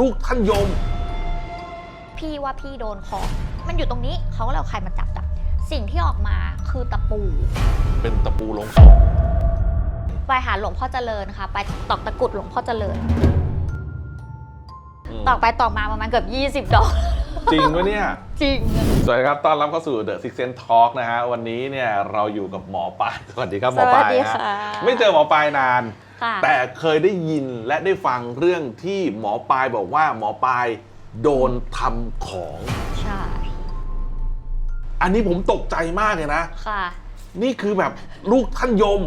ลูกท่านยม พี่ว่าพี่โดนของ มันอยู่ตรงนี้เขาก็เลยเอาใครมาจับจับ สิ่งที่ออกมาคือตะปู เป็นตะปูลงศพไปหาหลวงพ่อเจริญค่ะ ไปตอกตะกรุดหลวงพ่อเจริญ อืมตอกไปตอกมาประมาณเกือบ20 ดอก จริงปะเนี่ย จริง สวัสดีครับ ต้อนรับเข้าสู่ The Six Sense Talk นะฮะ วันนี้เนี่ยเราอยู่กับหมอปลาย สวัสดีครับหมอปลายสวัสดีฮะค่ะไม่เจอหมอปลายนาน ค่ะแต่เคยได้ยินและได้ฟังเรื่องที่หมอปลายบอกว่าหมอปลายโดนทำของ ใช่อันนี้ผมตกใจมากเลยนะ ค่ะ นี่คือแบบลูกท่านยม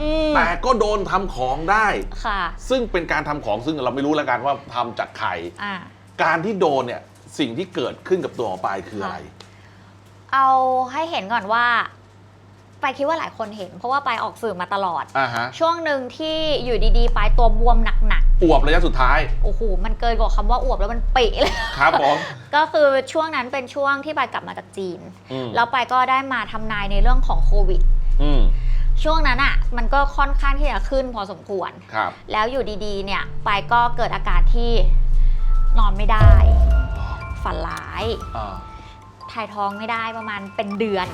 อืมแต่ก็โดนทำของได้ ค่ะซึ่งเป็นการทำของซึ่งเราไม่รู้แล้วกันว่าทำจากใคร อ่าการที่โดนเนี่ยสิ่งที่เกิดขึ้นกับตัวหมอปลายคืออะไร เอาให้เห็นก่อนว่า ไปคิดว่าหลายคนเห็น เพราะว่าไปออกสื่อมาตลอด อ่าฮะช่วงหนึ่งที่อยู่ดีๆไปตัวบวมหนักอวบระยะสุดท้ายๆโอ้โหมันเกินกว่าคำว่าอวบแล้วมันปิเลย ครับผมก็คือช่วงนั้นเป็นช่วงที่ไปกลับมาจากจีน อืมแล้วไปก็ได้มาทำนายในเรื่องของโควิด อืมช่วงนั้นอะมันก็ค่อนข้างที่จะขึ้นพอสมควร ครับแล้วอยู่ดีๆ เนี่ยไปก็เกิดอาการที่นอนไม่ได้ ฝันร้าย อ่าถ่ายท้องไม่ได้ประมาณเป็นเดือน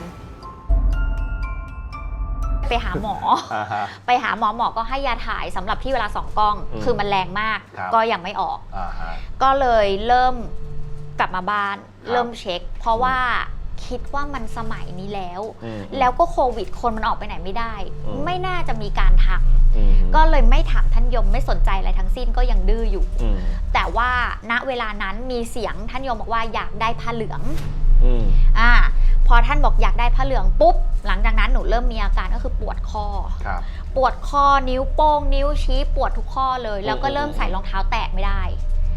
ไปหาหมอ อ่าฮะ ไปหาหมอหมอก็ให้ยาถ่ายสำหรับที่เวลาสองกล้อง อืมคือมันแรงมาก ครับ ก็ยังไม่ออก อ่าฮะ ก็เลยเริ่มกลับมาบ้าน ครับ เริ่มเช็ค เพราะว่าคิดว่ามันสมัยนี้แล้ว อืม แล้วก็โควิดคนมันออกไปไหนไม่ได้ อืม ไม่น่าจะมีการทอืมำก็เลยไม่ถามท่านยมไม่สนใจอะไรทั้งสิ้นก็ยังดื้ออยู่ อืมแต่ว่าณเวลานั้นมีเสียงท่านยมบอกว่าอยากได้ผ้าเหลือง อืม อ่า พอท่านบอกอยากได้ผ้าเหลืองปุ๊บ หลังจากนั้นหนูเริ่มมีอาการก็คือปวดคอ ครับ ปวดคอนิ้วโป้ง นิ้วชี้ปวดทุกข้อเลย แล้วก็อืมเริ่มใส่รองเท้าแตะไม่ได้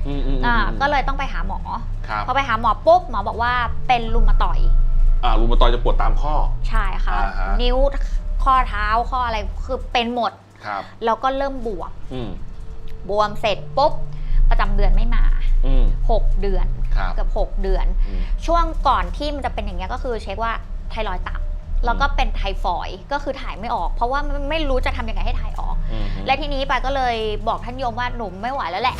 อืมอืมอ่าอืมก็เลยต้องไปหาหมอ ครับพอไปหาหมอปุ๊บหมอบอกว่าเป็นรุมาตอยด์อ่ารูมาตอยด์จะปวดตามข้อ ใช่ค่ะ อ่าฮะ นิ้วข้อเท้าข้ออะไรคือเป็นหมด ครับ แล้วก็เริ่มบวม อืม บวมเสร็จปุ๊บ ประจำเดือนไม่มา อืม 6 เดือนครับเกือบ6 เดือน อืม ช่วงก่อนที่มันจะเป็นอย่างเงี้ยก็คือเช็คว่าไทรอยด์ต่ำแล้วก็เป็นไทฟอยด์ก็คือถ่ายไม่ออก เพราะว่าไม่ไม่รู้จะทำยังไงให้ถ่ายออก อืมและทีนี้ปายก็เลยบอกท่านโยมว่าหนูไม่ไหวแล้วแหละ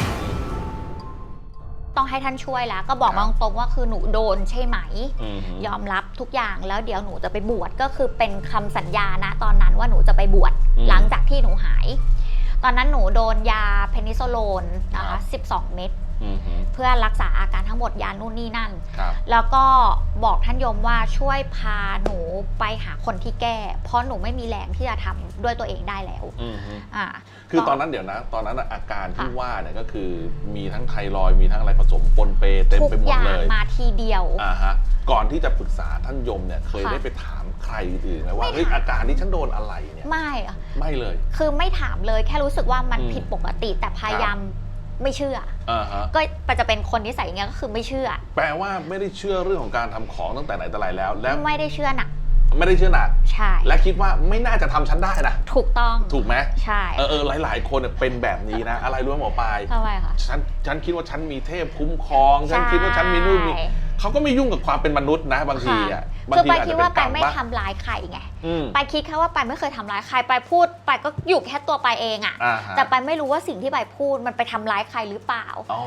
ต้องให้ท่านช่วยแล้ว ก็บอกมาตรงๆว่าคือหนูโดนใช่ไหม อืมยอมรับทุกอย่างแล้วเดี๋ยวหนูจะไปบวชก็คือเป็นคำสัญญานะตอนนั้นว่าหนูจะไปบวชหลังจากที่หนูหาย ตอนนั้นหนูโดนยาเพนิโซโลนนะคะ12 เม็ดอืมอืม เพื่อรักษาอาการทั้งหมดยานู่นนี่นั่นครับแล้วก็บอกท่านโยมว่าช่วยพาหนูไปหาคนที่แก้ เพราะหนูไม่มีแรงที่จะทำด้วยตัวเองได้แล้วอืมอืมอ่าคือตอนนั้นเดี๋ยวนะ ตอนนั้นน่ะอาการที่ค่ะว่าเนี่ยก็คือมีทั้งไทรอยด์มีทั้งอะไรผสมปนเปเต็มทุกไปหมอดย่างเลยมาทีเดียวอ่าฮะก่อนที่จะปรึกษาท่านยมเนี่ยเคยค่ะได้ไปถามใครอื่นไหมว่าไม่เฮ้ยถามอาการที่ฉันโดนอะไรเนี่ยไม่อะไม่เลย คือไม่ถามเลยแค่รู้สึกว่ามันอืมผิดปกติแต่พยายาม ไม่เชื่อ อ่าฮะก็จะเป็นคนนิสัยอย่างเงี้ยก็คือไม่เชื่อ แปลว่าไม่ได้เชื่อเรื่องของการทำของตั้งแต่ไหนแต่ไรแล้ว และไม่ได้เชื่อหนักไม่ได้เชื่อหนัก ใช่ และคิดว่าไม่น่าจะทำฉันได้นะ ถูกต้องถูกไหมใช่เออเออหลาย ๆ คนเนี่ยเป็นแบบนี้นะ อะไรรู้ไหมหมอปลาย ทำไมคะ ฉันฉันคิดว่าฉันมีเทพคุ้มครอง ฉันคิดว่าฉันมีนู่นมีใช่เขาก็ไม่ยุ่งกับความเป็นมนุษย์นะบางทีอะบาง คือทีไปอาจคิดจะเป็ว่านไปกรรมไม่ปะทำร้ายใครไงอืมไปคิดแค่ว่าไปไม่เคยทำร้ายใครไปพูดไปก็อยู่แค่ตัวไปเองอะอ่าฮะแต่ไปไม่รู้ว่าสิ่งที่ไปพูดมันไปทำร้ายใครหรือเปล่าอ๋อ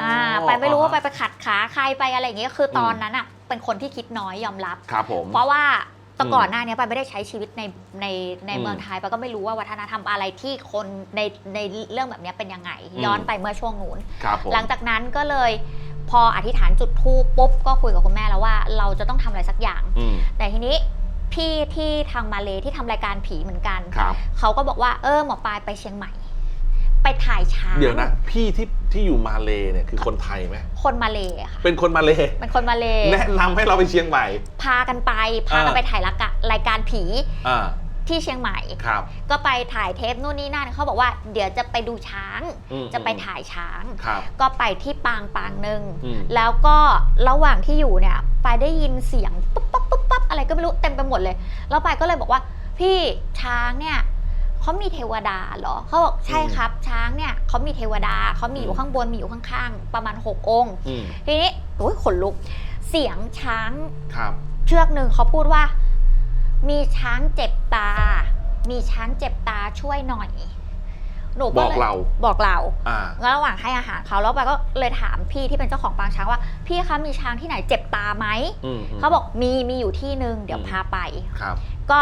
ออ่าไปไม่รู้ว่าไปไปขัดขาใครไปอะไรอย่างเงี้ยคือตอนนั้นอะเป็นคนที่คิดน้อยยอมรับ ครับผม เพราะว่าแต่อืมก่อนหน้านี้ไปไม่ได้ใช้ชีวิตในในในอืมเมืองไทยไปก็ไม่รู้ว่าวัฒนธรรมอะไรที่คนในในเรื่องแบบนี้เป็นยังไง อืม ย้อนไปเมื่อช่วงนู้น ครับผม หลังจากนั้นก็เลย พออธิษฐานจุดธูปปุ๊บก็คุยกับคุณแม่แล้วว่าเราจะต้องทำอะไรสักอย่าง อืม แต่ทีนี้พี่ที่ทางมาเลที่ทำรายการผีเหมือนกัน ครับ เขาก็บอกว่าเออหมอปลายไปเชียงใหม่ ไปถ่ายช้างเดี๋ยวนะ พี่ที่ที่อยู่มาเลเนี่ยคือคนไทยไหมคนมาเลค่ะ เป็นคนมาเล เป็นคนมาเลแนะนำให้เราไปเชียงใหม่ พากันไปพากันอ่าไปถ่ายรายการรายการผี อ่า ที่เชียงใหม่ ครับ ก็ไปถ่ายเทปนู่นนี่นั่นเขาบอกว่าเดี๋ยวจะไปดูช้าง อืม จะไปถ่ายช้าง ครับ ก็ไปที่ปางปางหนึ่งอืม แล้วก็ระหว่างที่อยู่เนี่ยไปายได้ยินเสียงปุ๊บปั๊บปุ๊บปั๊บอะไรก็ไม่รู้เต็มไปหมดเลย แล้วไปายก็เลยบอกว่า พี่ช้างเนี่ยเขามีเทวดาเหรอเขาบอกใช่ครับ ช้างเนี่ยเขามีเทวดาเขามีอยู่ข้างบนมีอยู่ข้างๆประมาณหกองค์ อืมทีนี้โอ้ยขนลุก เสียงช้างครับ เชือกหนึ่งเขาพูดว่า มีช้างเจ็บตา มีช้างเจ็บตาช่วยหน่อย หนูบก็อกเลยเรา บอกเรา อ่า แล้วระหว่างให้อาหารเขาแล้วไปก็เลยถามพี่ที่เป็นเจ้าของปางช้างว่า พี่คะมีช้างที่ไหนเจ็บตาไหม อืมม เขาบอกมีมีอยู่ที่หนึ่งเดี๋ยวอืม พาไป ครับ ก็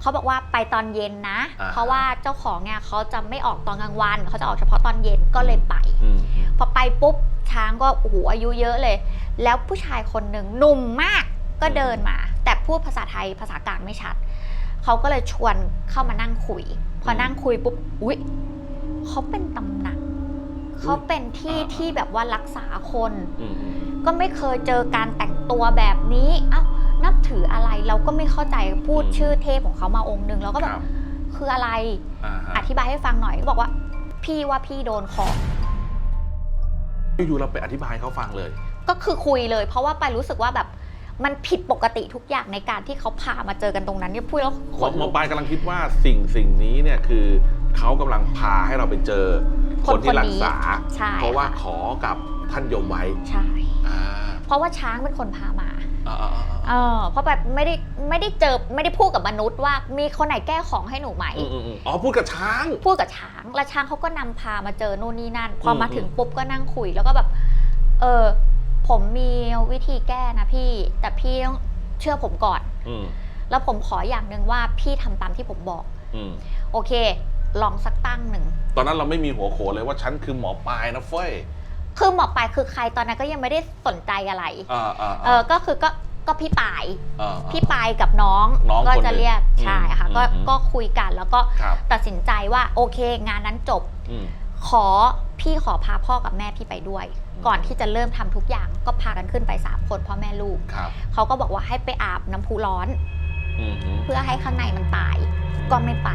เขาบอกว่าไปตอนเย็นนะ อ่า เพราะว่าเจ้าของเนี่ยเขาจะไม่ออกตอนกลางวันเขาจะออกเฉพาะตอนเย็นก็เลยไป อืมอืมพอไปปุ๊บช้างก็โอ้โหอายุเยอะเลย แล้วผู้ชายคนหนึ่งหนุ่มมาก ก็เดินมา แต่พูดภาษาไทยภาษากลางไม่ชัด เขาก็เลยชวนเข้ามานั่งคุย พอนั่งคุยปุ๊บอุ๊ยเขาเป็นตำหนักเขาเป็นที่ที่แบบว่ารักษาคนอืมอืมก็ไม่เคยเจอการแต่งตัวแบบนี้ เอ้านับถืออะไรเราก็ไม่เข้าใจพูดชื่อเทพของเขามาองค์หนึ่งเราก็แบครับบคืออะไรอ่าฮะอธิบายให้ฟังหน่อยก็บอกว่า พี่ว่าพี่โดนของอยู่ๆเราไปอธิบายให้เขาฟังเลย ก็คือคุยเลย เพราะว่าไปรู้สึกว่าแบบ มันผิดปกติทุกอย่างในการที่เขาพามาเจอกันตรงนั้นเนี่ยพูดแล้วขหมอนหมลุอกปลายกำลังคิดว่าสิ่งสิ่งนี้เนี่ยคือเขากำลังพาให้เราไปเจอคคนนที่รักษา ใช่เพราะว่าค่ขอกับท่านยมไว้ใช่ อ่าเพราะว่าช้างเป็นคนพามา อ่าอ่าอ่าเออเพราะแบบไม่ได้ไม่ได้เจอไม่ได้พูดกับมนุษย์ว่ามีคนไหนแก้ของให้หนูไหม อืมอืมอืมอ๋อพูดกับช้าง พูดกับช้าง แล้วช้างเขาก็นำพามาเจอนู่นนี่นั่น พออมมาถึงปุ๊บก็นั่งคุย แล้วก็แบบ เออ ผมมีวิธีแก้นะพี่ แต่พี่ต้องเชื่อผมก่อน อืมแล้วผมขออย่างหนึ่งว่าพี่ทำตามที่ผมบอก อืมโอเค ลองสักตั้งหนึ่ง ตอนนั้นเราไม่มีหัวโขนเลยว่าฉันคือหมอปลายนะเฟ้ยคือหมอปลายคือใครตอนนั้นก็ยังไม่ได้สนใจอะไร อ่าอ่าเออก็คือก็ก็พี่ปาย อ่า พี่ปายกับน้องน้องก็คนหนึ่จะงเรียกอืมใช่ค่ะก็อืม ก็คุยกันแล้วก็ครับตัดสินใจว่าโอเค งานนั้นจบ อืม ขอพี่ขอพาพ่อกับแม่พี่ไปด้วยอืมก่อนที่จะเริ่มทำทุกอย่างก็พากันขึ้นไปสามคนพ่อแม่ลูกครับเขาก็บอกว่าให้ไปอาบน้ำพุร้อนอืมอืมเพื่อให้ข้างในมันตาย ก็ไม่ไป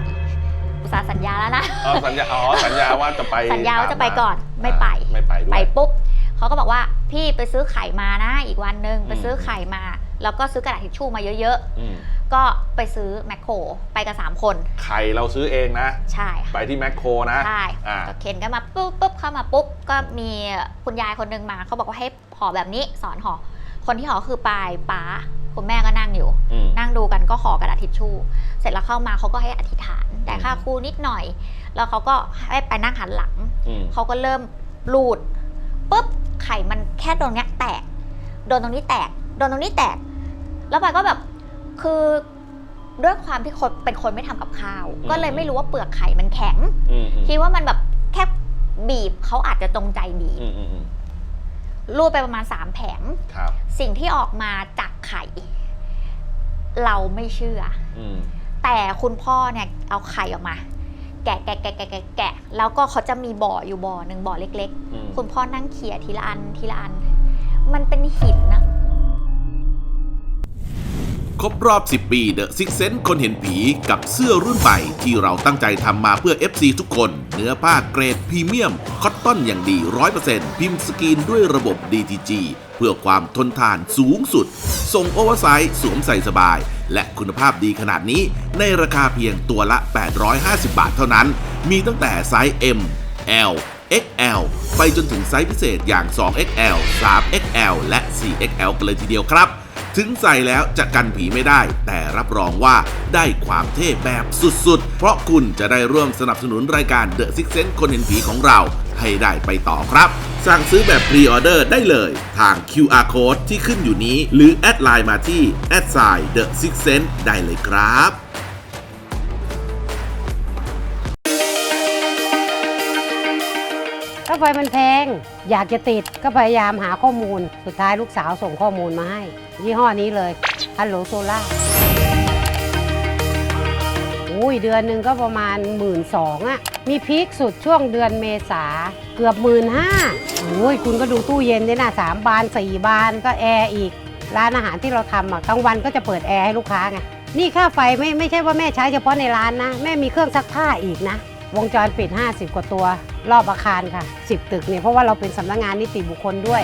อุตส่าห์สัญญาแล้วนะอ๋อสัญญาอ๋อสัญญาว่าจะไปสัญญาว่าจะไปก่อนไม่ไปอ่าไม่ไปด้วไปยปุ๊บเขาก็บอกว่าพี่ไปซื้อไข่มานะ อีกวันหนึ่งอืมไปซื้อไข่มา แล้วก็ซื้อกระดาษทิชชู่มาเยอะอืมๆ ก็ไปซื้อแมคโครไปกันสามคน ไข่เราซื้อเองนะ ใช่ค่ะ ไปที่แมคโครนะ ใช่อ่า ก็เข็นกันมาปุ๊บปุ๊บเข้ามาปุ๊บ ก็มีคุณยายคนหนึงมา เขาบอกว่าให้ห่อแบบนี้สอนห่อ คนที่ห่อคือปายป๋าคุณแม่ก็นั่งอยู่ อืม นั่งดูกันก็ห่อกระดาษทิชชู่ เสร็จแล้วเข้ามาเขาก็ให้อธิษฐาน แต่อืมค่าครูนิดหน่อย แล้วเขาก็ให้ไปนั่งหันหลัง อืม เขาก็เริ่มรูดปุ๊บไข่มันแค่โดนเนี้ยแตก โดนตรงนี้แตก โดนตรงนี้แตก แล้วปายก็แบบคือด้วยความที่คนเป็นคนไม่ทำกับข้าว ก็เลยไม่รู้ว่าเปลือกไข่มันแข็งอืมอืมคิดว่ามันแบบแค่บีบเขาอาจจะจงใจบีบอืมอืมอืมรูดไปประมาณสามแผงครับสิ่งที่ออกมาจากไข่ เราไม่เชื่ออืมแต่คุณพ่อเนี่ยเอาไข่ออกมา แกะแกะแกะแกะแกะแกะแล้วก็เขาจะมีบ่ออยู่บ่อหนึ่งบ่อเล็กอืมๆคุณพ่อนั่งเขี่ยทีละอันทีละอัน มันเป็นหินนะ ครบรอบ 10 ปี The Six Sense คนเห็นผีกับเสื้อรุ่นใหม่ที่เราตั้งใจทำมาเพื่อ FC ทุกคน เนื้อผ้าเกรดพรีเมียม คอตตอนอย่างดี 100%พิมพ์สกรีนด้วยระบบ DTG เพื่อความทนทานสูงสุด ส่งโอเวอร์ไซส์สวมใส่สบาย และคุณภาพดีขนาดนี้ ในราคาเพียงตัวละ 850 บาทเท่านั้น มีตั้งแต่ไซส์ M L XL ไปจนถึงไซส์พิเศษอย่าง 2XL 3XL และ 4XL กันเลยทีเดียวครับ ถึงใส่แล้วจะกันผีไม่ได้ แต่รับรองว่าได้ความเท่แบบสุดๆ เพราะคุณจะได้ร่วมสนับสนุนรายการ The Six Sense คนเห็นผีของเราให้ได้ไปต่อครับ สั่งซื้อแบบพรีออเดอร์ได้เลย ทาง QR Code ที่ขึ้นอยู่นี้ หรือแอดไลน์มาที่ a d s i The Six Sense ได้เลยครับ ค่าไฟมันแพง อยากจะติดก็พยายามหาข้อมูล สุดท้ายลูกสาวส่งข้อมูลมาให้ ยี่ห้อนี้เลยฮัลโหลโซล่าอุ้ยเดือนหนึ่งก็ประมาณหมื่นสองอะมีพีคสุดช่วงเดือนเมษาเกือบหมื่นห้าโอ้ยคุณก็ดูตู้เย็นด้วยนะสามบานสี่บานก็แอร์อีก ร้านอาหารที่เราทำอะกลางวันก็จะเปิดแอร์ให้ลูกค้าไงนี่ค่าไฟไม่ไม่ใช่ว่าแม่ใช้เฉพาะในร้านนะ แม่มีเครื่องซักผ้าอีกนะ วงจรปิด 50 กว่าตัว รอบอาคารค่ะ 10 ตึกเนี่ยเพราะว่าเราเป็นสำนักงานนิติบุคคลด้วย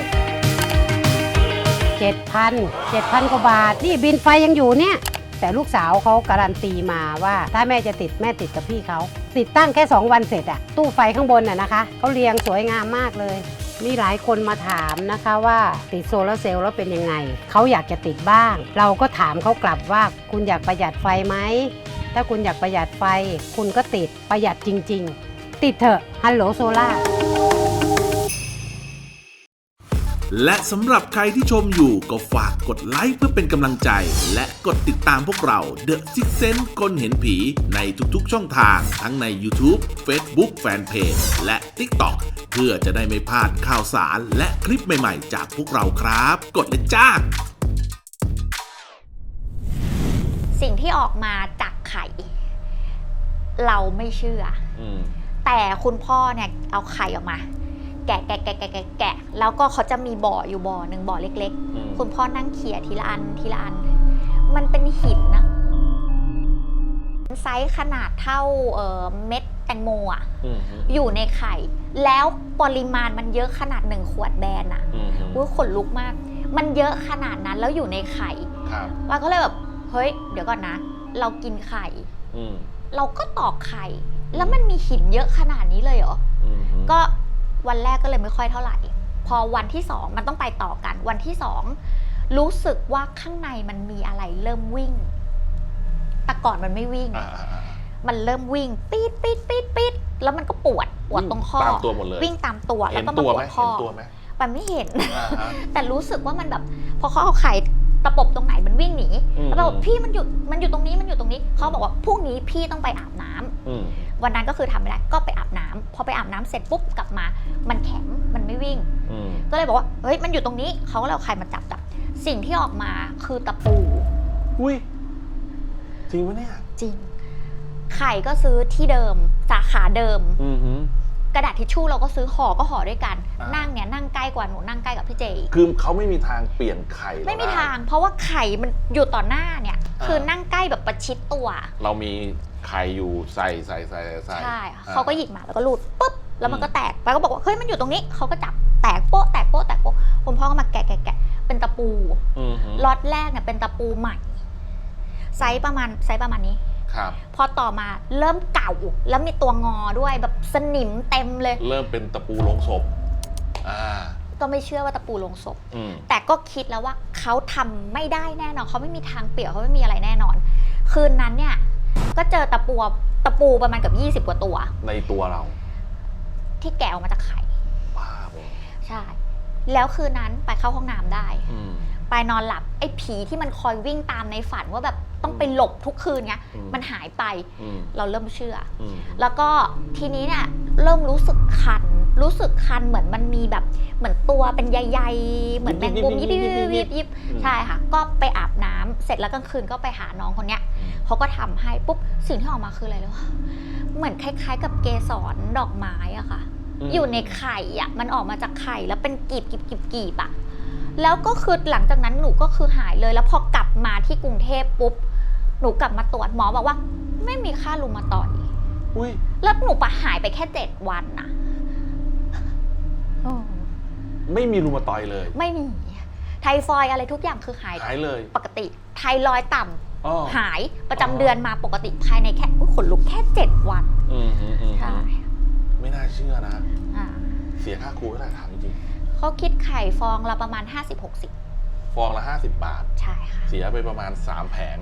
7,000 7,000กว่าบาท นี่บินไฟยังอยู่เนี่ย แต่ลูกสาวเขาการันตีมาว่าถ้าแม่จะติดแม่ติดกับพี่เขา ติดตั้งแค่ 2 วันเสร็จอะตู้ไฟข้างบนอะนะคะเขาเรียงสวยงามมากเลยมีหลายคนมาถามนะคะว่าติดโซลาร์เซลล์แล้วเป็นยังไง เขาอยากจะติดบ้าง เราก็ถามเขากลับว่าคุณอยากประหยัดไฟไหม ถ้าคุณอยากประหยัดไฟ คุณก็ติดประหยัดจริง ๆ ติดเถอะฮัลโหลโซล่าและสำหรับใครที่ชมอยู่ก็ฝากกดไลค์เพื่อเป็นกำลังใจ และกดติดตามพวกเรา The Six Sense คนเห็นผีในทุกๆช่องทาง ทั้งใน YouTube Facebook Fanpage และ TikTok เพื่อจะได้ไม่พลาดข่าวสารและคลิปใหม่ ๆ จากพวกเราครับ กดเลยจ้า สิ่งที่ออกมาจากไข่ เราไม่เชื่อ อืม แต่คุณพ่อเนี่ยเอาไข่ออกมา แกะแกะแกะแกะแกะแกะแล้วก็เขาจะมีบ่ออยู่บ่อหนึ่งบ่อเล็ก อืม ๆ คุณพ่อนั่งเขี่ยทีละอันทีละอัน มันเป็นหินนะไซส์ขนาดเท่าเอ่อเม็ดแตงโมอะอืมอยู่ในไข่ แล้วปริมาณมันเยอะขนาดหนึ่งขวดแบนอะอืมอุ้ยขนลุกมาก มันเยอะขนาดนั้นแล้วอยู่ในไข่ ครับเราก็เลยแบบ เฮ้ย เดี๋ยวก่อนนะ เรากินไข่ อืมเราก็ตอกไข่ แล้วมันมีหินเยอะขนาดนี้เลยเหรอ อืมก็วันแรกก็เลยไม่ค่อยเท่าไหร่ พอวันที่สองมันต้องไปต่อกัน วันที่สองรู้สึกว่าข้างในมันมีอะไรเริ่มวิ่ง แต่ก่อนมันไม่วิ่ง อ่าอ่าอ่ามันเริ่มวิ่งปี๊ดปี๊ดปี๊ดปี๊ดแล้วมันก็ปวดปวดตรงข้อ ตามตัวหมดเลยวิ่งตามตัวแล้เห็วนก็มาตัวปไหมวดข้เห็อนตัวไหมมันไม่เห็น อ่าฮะ แต่รู้สึกว่ามันแบบ พอเขาเอาไข่ตะปบตรงไหนมันวิ่งหนีอืม แล้วเราบอกพี่มันอยู่มันอยู่ตรงนี้มันอยู่ตรงนี้เขาบอกว่าพรุ่งนี้พี่ต้องไปอาบน้ำอืม วันนั้นก็คือทำไม่ได้ก็ไปอาบน้ำพอไปอาบน้ำเสร็จปุ๊บกลับมา มันแข็งมันไม่วิ่งอืมก็เลยบอกว่าเฮ้ยมันอยู่ตรงนี้เขาก็เลยเอาไข่มาจับจับสิ่งที่ออกมาคือตะปู อุ้ยจริงปะเนี่ยจริง ไข่ก็ซื้อที่เดิมสาขาเดิม อืมฮึ กระดาษทิชชู่เราก็ซื้อห่อก็ห่อด้วยกัน อ่านั่ นั่งเนี่ยนั่งใกล้กว่าหนูนั่งใกล้กับพี่เจอีกคือเขาไม่มีทางเปลี่ยนไข่เรไม่มีด้ ทาง เพราะว่าไข่มันอยู่ต่อหน้าเนี่ย อ่า คือนั่งใกล้แบบประชิดตัว เรามีไข่อยู่ใส่ใส่ใส่ใส่ใช่อ่เขาก็หยิบมาแล้วก็รูดปุ๊บ แล้วมันอืมก็แตกไปก็บอกว่าเฮ้ยมันอยู่ตรงนี้เขาก็จับแตกโป๊ะแตกโป๊ะแตกโป๊ะคุณพ่อก็มาแกะแกะแกะเป็นตะปูอืมฮึล็อตแรกเนี่ยเป็นตะปูใหม่ไซส์ประมาณไซส์ประมาณนี้ ครับ พอต่อมาเริ่มเก่าแล้วมีตัวงอด้วยแบบสนิมเต็มเลย เริ่มเป็นตะปูลงศพอ่าก็ไม่เชื่อว่าตะปูลงศพ อืมแต่ก็คิดแล้วว่าเขาทำไม่ได้แน่นอนเขาไม่มีทางเปี่ยวเขาไม่มีอะไรแน่นอน คืนนั้นเนี่ย ก็เจอตะปูตะปูประมาณเกับ 20 กว่าตัว ในตัวเราที่แกะออกมาจากไข่บ้าบอใช่ แล้วคืนนั้นไปเข้าห้องน้ำได้ อืม ไปนอนหลับไอ้ผีที่มันคอยวิ่งตามในฝันว่าแบบต้องไปหลบทุกคืนเงี้ยอืม มันหายไป อืมเราเริ่มเชื่อ อืม แล้วก็ทีนี้เนี่ยเริ่มรู้สึกคัน รู้สึกคันเหมือนมันมีแบบเหมือนตัวเป็นใยๆเหมือนแมงมุมยิบยิบยิบยิบยิบยิบใช่ค่ะ ก็ไปอาบน้ำเสร็จแล้วกลางคืนก็ไปหาน้องคนเนี้ยเขาก็ทำให้ปุ๊บสิ่งที่ออกมาคืออะไรรู้ปะเหมือนคล้าย ๆ กับเกสรดอกไม้อะค่ะ มอยู่ในไข่อะมันออกมาจากไข่แล้วเป็นกีบกีบกีบกีบอะ แล้วก็คือหลังจากนั้นหนูก็คือหายเลย แล้วพอกลับมาที่กรุงเทพปุ๊บ หนูกลับมาตรวจหมอบอกว่า ไม่มีค่ารูมาตอยด์อุ้ยแล้วหนูปะหายไปแค่เจ็ดวันนะโอ้ไม่มีรูมาตอยด์เลย ไม่มี ไทฟอยด์อะไรทุกอย่างคือหายหายเลย ปกติ ไทรอยด์ต่ำอ๋อหายประจำอ๋อเดือนมาปกติภายในแค่อุ๊ยขนลุกแค่เจ็ดวันอืมอืมอืมใช่ไม่น่าเชื่อนะ อ่า เสียค่าครูเท่าไหร่ถามจริง เขาคิดไข่ฟองละประมาณ 50-60ๆฟองละ 50 บาท ใช่ค่ะ เสียไปประมาณ 3 แผง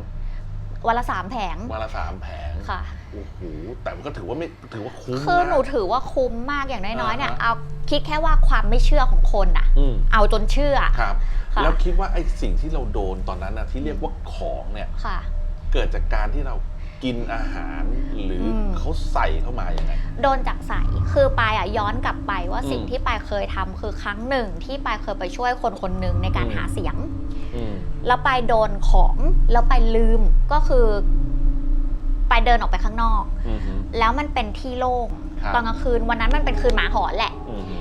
วันละสามแผงวันละ3แผงค่ะ โอ้โหแต่มันก็ถือว่าไม่ถือว่าคุ้มคือนะหนูถือว่าคุ้มมากอย่างน้อยๆเนี่ยอ่าฮะ เอาคิดแค่ว่าความไม่เชื่อของคนอะอืมเอาจนเชื่อ ครับ ค่ะ แล้วคิดว่าไอ้สิ่งที่เราโดนตอนนั้นนะที่เรียกว่าของเนี่ย ค่ะ เกิดจากการที่เรา กินอาหารหรืออม เขาใส่เข้ามาอย่างไง โดนจากใสคือปายอะย้อนกลับไปว่าอืมสิ่งที่ปายเคยทำคือครั้งหนึ่งที่ปายเคยไปช่วยคนคนหนึ่งในการอืม หาเสียง อืม แล้วไปโดนของแล้วไปลืมก็คือไปเดินออกไปข้างนอก อืมฮึ แล้วมันเป็นที่โล่งครับ ตอนกลางคืนวันนั้นมันเป็นคืนหมาหอนแหละ อืมฮึ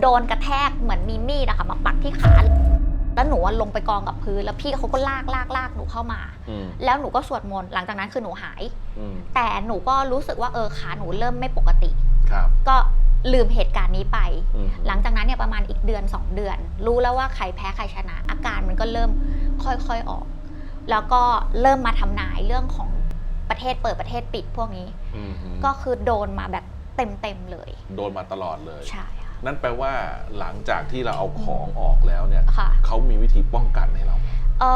โดนกระแทกเหมือนมีมีดอะค่ะมาปักที่ขา แล้วหนูอะลงไปกองกับพื้น แล้วพี่เขาก็ลากลากลากหนูเข้ามาอืมแล้วหนูก็สวดมนต์หลังจากนั้นคือหนูหายอืมแต่หนูก็รู้สึกว่าเออขาหนูเริ่มไม่ปกติครับก็ลืมเหตุการณ์นี้ไปอืมหลังจากนั้นเนี่ยประมาณอีกเดือน 2 เดือน รู้แล้วว่าใครแพ้ใครชนะ อาการมันก็เริ่มค่อยๆออก แล้วก็เริ่มมาทำนายเรื่องของประเทศเปิดประเทศปิดพวกนี้อืมฮึก็คือโดนมาแบบเต็มๆเลย โดนมาตลอดเลยใช่ค่ะ นั่นแปลว่าหลังจากที่เราเอาของออกแล้วเนี่ยค่ะ เขามีวิธีป้องกันให้เราไหมเเอ่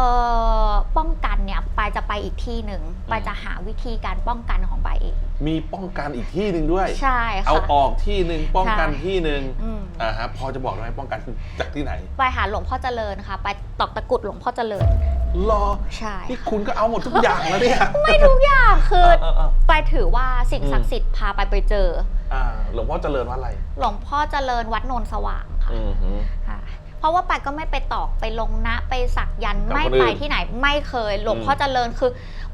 อป้องกันเนี่ยปายจะไปอีกที่หนึ่งปายจะหาวิธีการป้องกันของปายเอง มีป้องกันอีกที่หนึ่งด้วย ใช่ค่ะ เอาออกที่หนึ่งป้องกันใช่ ที่หนึ่งอืมอ่าฮะพอจะบอกได้ไหมป้องกันจากที่ไหนไปหาหลวงพ่อเจริญค่ะไปตอกตะกรุดหลวงพ่อเจริญ รอใช่ นี่คุณก็เอาหมดทุกอย่างแล้วเนี่ย ไม่ทุกอย่างคือเออเออ ไปถือว่าสิ่งศักดิ์สิทธิ์พาไปไปเจอ อ่าหลวงพ่อเจริญว่าอะไร หลวงพ่อเจริญวัดโนนสว่างค่ะอืมหือค่ะ เพราะว่าไปก็ไม่ไปตอกไปลงนะ ไปสักยันต์กับไม่คนอื่นไปที่ไหนไม่เคย หลวงพ่อเจริญคือ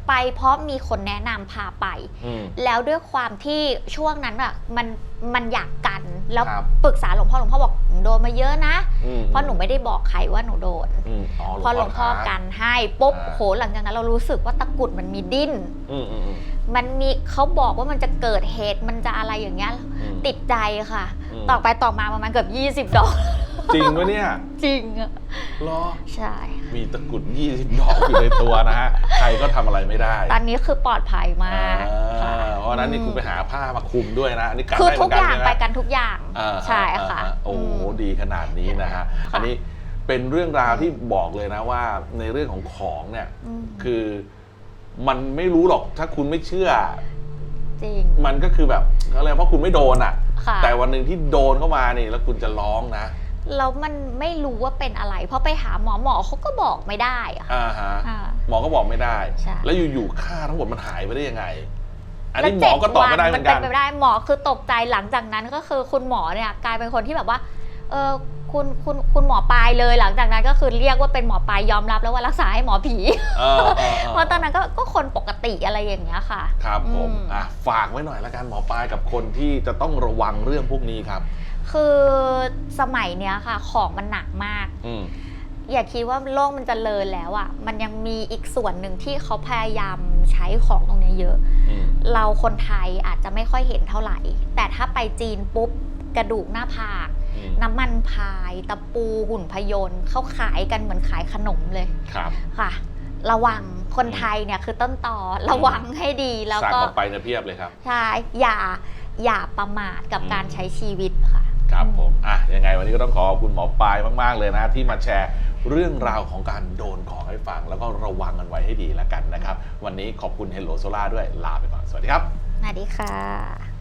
ไปเพราะมีคนแนะนำพาไป อืม แล้วด้วยความที่ช่วงนั้นอะมันมันอยากกัน แล้วครับ ปรึกษาหลวงพ่อหลวงพ่อบอกหนูโดนมาเยอะนะ อืมเพราะหนูไม่ได้บอกใครว่าหนูโดน อืมอ๋อพอหลวงพ่อท้ากันให้ปุ๊บอ่า โหหลังจากนั้นเรารู้สึกว่าตะกรุดมันมีดิ้น อืมอืมอืม มันมีเขาบอกว่ามันจะเกิดเหตุมันจะอะไรอย่างเงี้ยอืมติดใจค่ะ อืม ต่อไปต่อมาประมาณเกือบ20 ดอก จริงปะเนี่ยจริงอะรอ ใช่ มีตะกรุด 20 ดอกอยู่ในตัวนะฮะ ใครก็ทำอะไรไม่ได้ตอนนี้คือปลอดภัยมากอ่าค่ะเพราะฉะนั้นนี่คุณไปหาผ้ามาคลุมด้วยนะ อันนี้กันคือได้เหทุมืกอนกันอย่างใช่ไหมไปกันทุกอย่างอ่าใช่ค่ะอ่าโอ้โหอืมดีขนาดนี้นะฮะ อันนี้เป็นเรื่องราวที่บอกเลยนะว่าในเรื่องของของเนี่ย อืม คือ มันไม่รู้หรอกถ้าคุณไม่เชื่อ จริง มันก็คือแบบเขาเรียกเพราะคุณไม่โดนอะ ค่ะ แต่วันหนึ่งที่โดนเข้ามานี่แล้วคุณจะร้องนะแล้วมันไม่รู้ว่าเป็นอะไร เพราะไปหาหมอหมอเขาก็บอกไม่ได้อะอ่าฮะอ่า หมอก็บอกไม่ได้ ใช่ แล้วอยู่ๆค่าทั้งหมดมันหายไปได้ยังไง อันแล้วนี้หมอก็ตอบไม่ได้เหมือนกันเป็นไปไม่ได้หมอคือตกใจหลังจากนั้นก็คือคุณหมอเนี่ยกลายเป็นคนที่แบบว่าเออ คุณคุณคุณหมอปลายเลยหลังจากนั้นก็คือเรียกว่าเป็นหมอปลายยอมรับแล้วว่ารักษาให้หมอผี เออเออเออเพราะตอนนั้นก็ก็คนปกติอะไรอย่างเงี้ยค่ะ ครับผมอืม อะฝากไว้หน่อยละกันหมอปลายกับคนที่จะต้องระวังเรื่องพวกนี้ครับ คือสมัยเนี้ยค่ะ ของมันหนักมาก อืม อย่าคิดว่าโลกมันจเจริญแล้วอะ่ะ มันยังมีอีกส่วนหนึ่งที่เขาพยายามใช้ของตรงเนี้ยเยอะ อืม เราคนไทยอาจจะไม่ค่อยเห็นเท่าไหร่ แต่ถ้าไปจีนปุ๊บ กระดูกหน้าผาก อืม น้ำมันพายตะปูหุ่นพยนต์เขาขายกันเหมือนขายขนมเลยครับค่ะ ระวังคนไทยเนี่ยคือต้นต่อระวังให้ดีแล้วสั่งก็ออกไปเนี่ยเพียบเลยครับ ใช่อย่าอย่าประมาทกับอืมการใช้ชีวิตค่ะ ครับผม อะ ยังไงวันนี้ก็ต้องขอขอบคุณหมอปลายมาก ๆ เลยนะ ที่มาแชร์เรื่องราวของการโดนของให้ฟัง แล้วก็ระวังกันไว้ให้ดีแล้วกันนะครับ วันนี้ขอบคุณ Hello Solar ด้วยลาไปก่อน สวัสดีครับ สวัสดีค่ะ